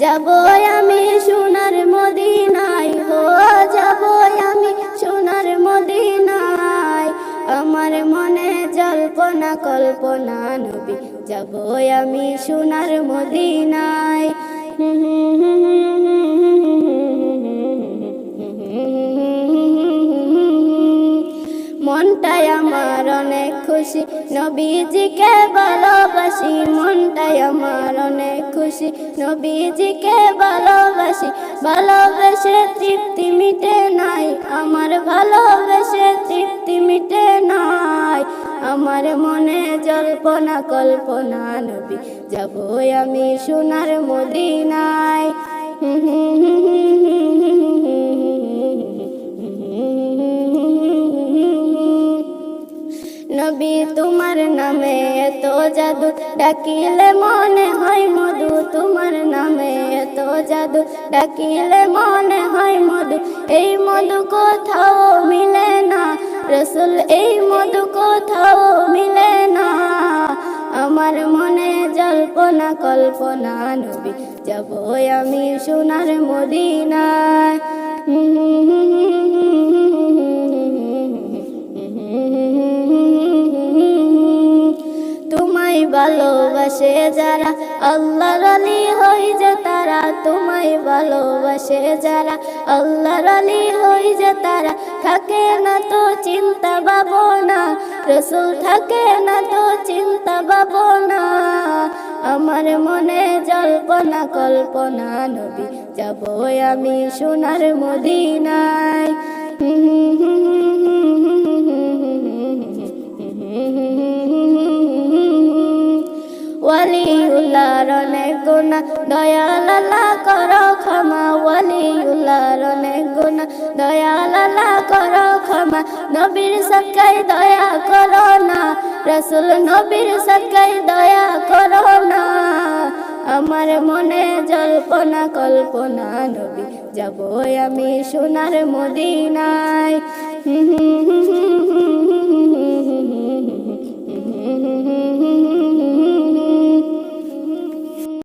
যাব আমি সোনার মদিনায় হো যাব আমি সোনার মদিনায়। আমার মনে জল্পনা, কল্পনা, নবী, যাব আমি সোনার মদিনায়। মনটাই আমার অনেক খুশি। নবীজিকে ভালোবাসি, মনটাই আমার অনেক খুশি। নবীজিকে ভালোবাসি, ভালোবেসে তৃপ্তি মিটে নাই। আমার ভালোবেসে তৃপ্তি মিটে নাই। আমার মনে জল্পনা, কল্পনা, নবী, যাব আমি সোনার মদিনায়। নবী, তোমার নামে এত জাদু ডাকিলে মনে হয় মধু। তোমার নামে এত জাদু ডাকিলে মনে হয় মধু। এই মধু কোথাও মিলে না, রসুল, এই মধু কোথাও মিলে না। আমার মনে জল্পনা, কল্পনা, নবী, যাব আমি সোনার মদিনায়। তোমায় ভালোবাসে যারা আল্লাহর আলী হই যে তারা, তোমায় ভালোবাসে যারা আল্লাহর আলী হই যে তারা। থাকে না তো চিন্তা ভাবনা, রসুল থাকে না তো চিন্তা ভাবনা। আমার মনে জল্পনা, কল্পনা, নবী যাব আমি সোনার মদিনায়। অনেক গুণা দয়াল আল্লাহ করো ক্ষমা ওয়ালিউল্লাহর অনেক গুণা দয়াল আল্লাহ করো ক্ষমা নবীর সকাই দয়া করো না রসুল নবীর সকাই দয়া করো না আমার মনে জল্পনা কল্পনা নবী যাব আমি সোনার মদিনায়